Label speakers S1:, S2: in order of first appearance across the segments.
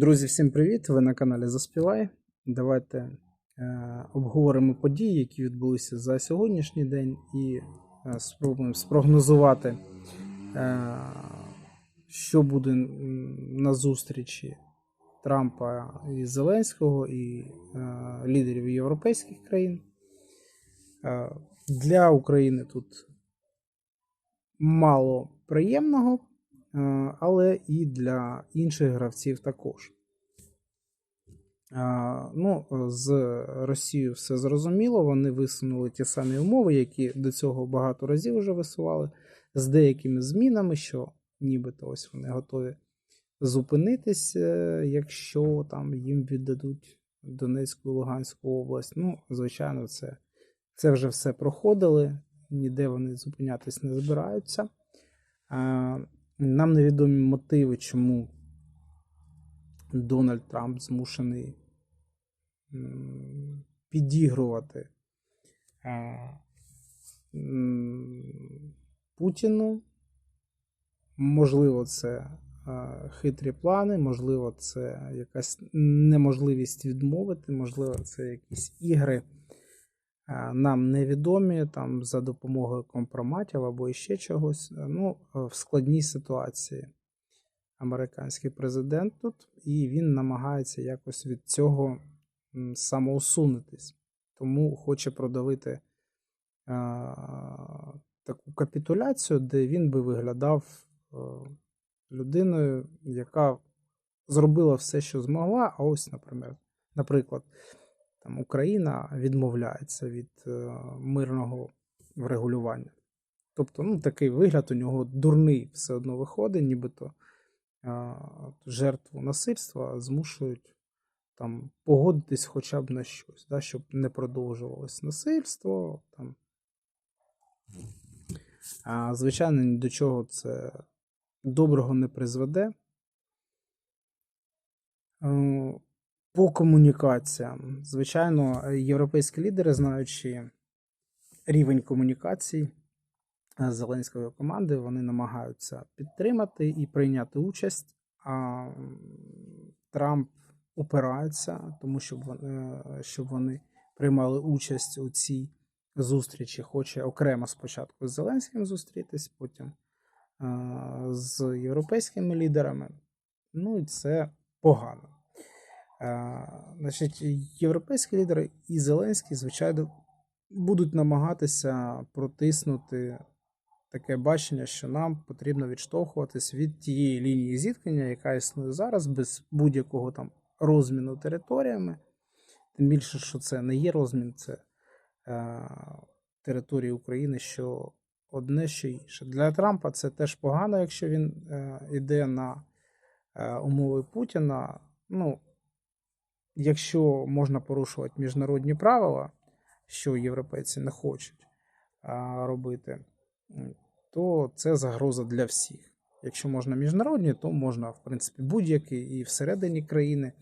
S1: Друзі, всім привіт! Ви на каналі Заспівай. Давайте е, обговоримо події, які відбулися за сьогоднішній день, і е, спробуємо спрогнозувати, е, що буде на зустрічі Трампа і Зеленського і е, лідерів європейських країн. Е, для України тут мало приємного, але і для інших гравців також. Е, Ну, з Росією все зрозуміло. Вони висунули ті самі умови, які до цього багато разів вже висували, з деякими змінами, що нібито ось вони готові зупинитись, е, якщо там їм віддадуть Донецьку і Луганську область. Ну, звичайно, це, це вже все проходили, ніде вони зупинятись не збираються. Нам невідомі мотиви, чому Дональд Трамп змушений підігрувати е, Путіну. Можливо, це е, хитрі плани, можливо, це якась неможливість відмовити, можливо, це якісь ігри нам невідомі там за допомогою компроматів або іще чогось. Е, Ну, е, в складній ситуації американський президент тут, і він намагається якось від цього самоусунутись. Тому хоче продавити е, таку капітуляцію, де він би виглядав е, людиною, яка зробила все, що змогла. А ось, наприклад, наприклад, там Україна відмовляється від е, мирного врегулювання. Тобто, ну, такий вигляд у нього дурний все одно виходить, нібито а, жертву насильства змушують там погодитись хоча б на щось, да, щоб не продовжувалось насильство. Там. А, звичайно, ні до чого це доброго не призведе. Е, По комунікаціям, звичайно, європейські лідери, знаючи рівень комунікацій е, Зеленської команди, вони намагаються підтримати і прийняти участь. А Трамп упирається, тому щоб вони, щоб вони приймали участь у цій зустрічі. Хоче окремо спочатку з Зеленським зустрітись, потім е, з європейськими лідерами. Ну і це погано. Е, Значить, європейські лідери і Зеленський, звичайно, будуть намагатися протиснути таке бачення, що нам потрібно відштовхуватись від тієї лінії зіткнення, яка існує зараз, без будь-якого там розміну територіями. Тим більше, що це не є розмін, це е, території України, що одне, що інше. Для Трампа це теж погано, якщо він е, йде на е, умови Путіна. Ну, якщо можна порушувати міжнародні правила, що європейці не хочуть робити, то це загроза для всіх. Якщо можна міжнародні, то можна, в принципі, будь-які і всередині країни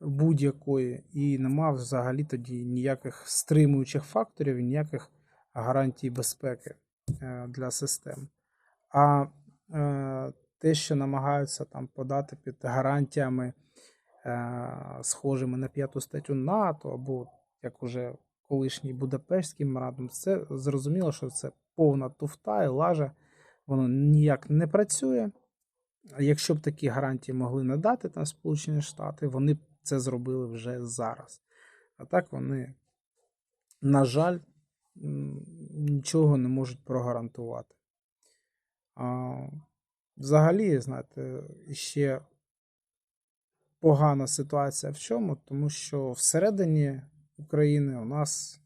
S1: будь-якої, і нема взагалі тоді ніяких стримуючих факторів, ніяких гарантій безпеки е, для систем. А е, те, що намагаються там подати під гарантіями, схожими на п'яту статтю НАТО, або як уже колишній Будапештський меморандум, це зрозуміло, що це повна туфта і лажа, воно ніяк не працює. Якщо б такі гарантії могли надати там Сполучені Штати, вони б це зробили вже зараз. А так вони, на жаль, нічого не можуть прогарантувати. А, взагалі, знаєте, ще погана ситуація в чому? Тому що всередині України у нас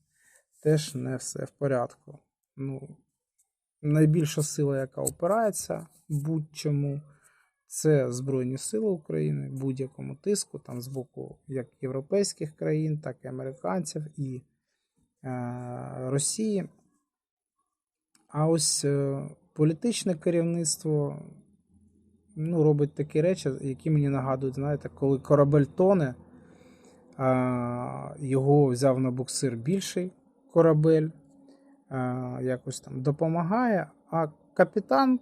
S1: теж не все в порядку. Ну, найбільша сила, яка опирається будь-чому, це Збройні Сили України будь-якому тиску, там з боку як європейських країн, так і американців і е, Росії. А ось е, політичне керівництво ну, робить такі речі, які мені нагадують, знаєте, коли корабель тоне, а, його взяв на буксир більший корабель, а, якось там допомагає, а капітан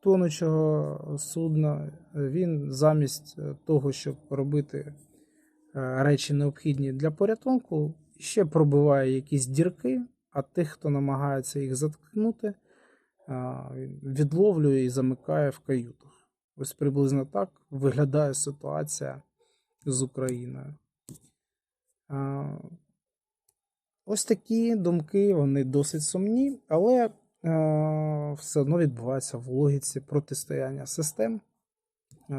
S1: тонучого судна, він замість того, щоб робити е, речі необхідні для порятунку, ще пробиває якісь дірки, а тих, хто намагається їх заткнути, відловлює і замикає в каютах. Ось приблизно так виглядає ситуація з Україною. Ось такі думки, вони досить сумні, але все одно відбувається в логіці протистояння систем.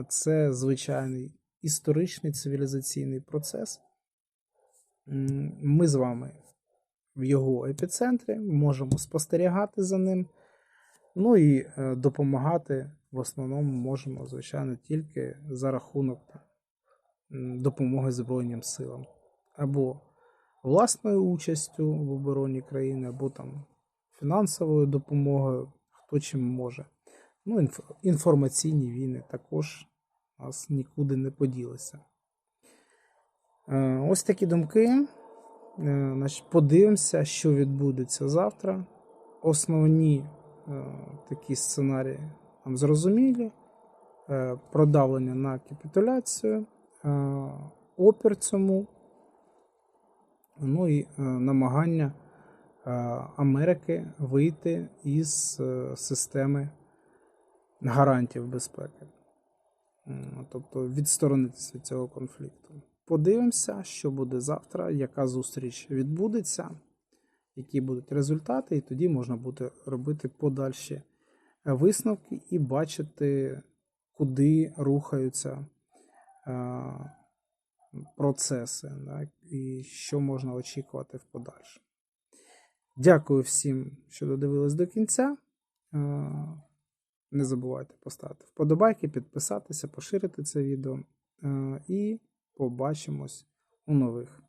S1: Це звичайний історичний цивілізаційний процес. Ми з вами в його епіцентрі можемо спостерігати за ним. Ну і е, допомагати в основному можемо, звичайно, тільки за рахунок допомоги Збройним силам. Або власною участю в обороні країни, або там фінансовою допомогою, хто чим може. Ну, інф- інформаційні війни також нас нікуди не поділися. Е, Ось такі думки. Е, подивимося, що відбудеться завтра. Основні е, такі сценарії нам зрозумілі. Е, Продавлення на капітуляцію, е, опір цьому, ну і е, намагання Америки вийти із системи гарантів безпеки. Тобто відсторонитися від цього конфлікту. Подивимося, що буде завтра, яка зустріч відбудеться, які будуть результати, і тоді можна буде робити подальші висновки і бачити, куди рухаються е, процеси, і що можна очікувати в подальшому. Дякую всім, що додивились до кінця. Е, Не забувайте поставити вподобайки, підписатися, поширити це відео. Е, І побачимось у нових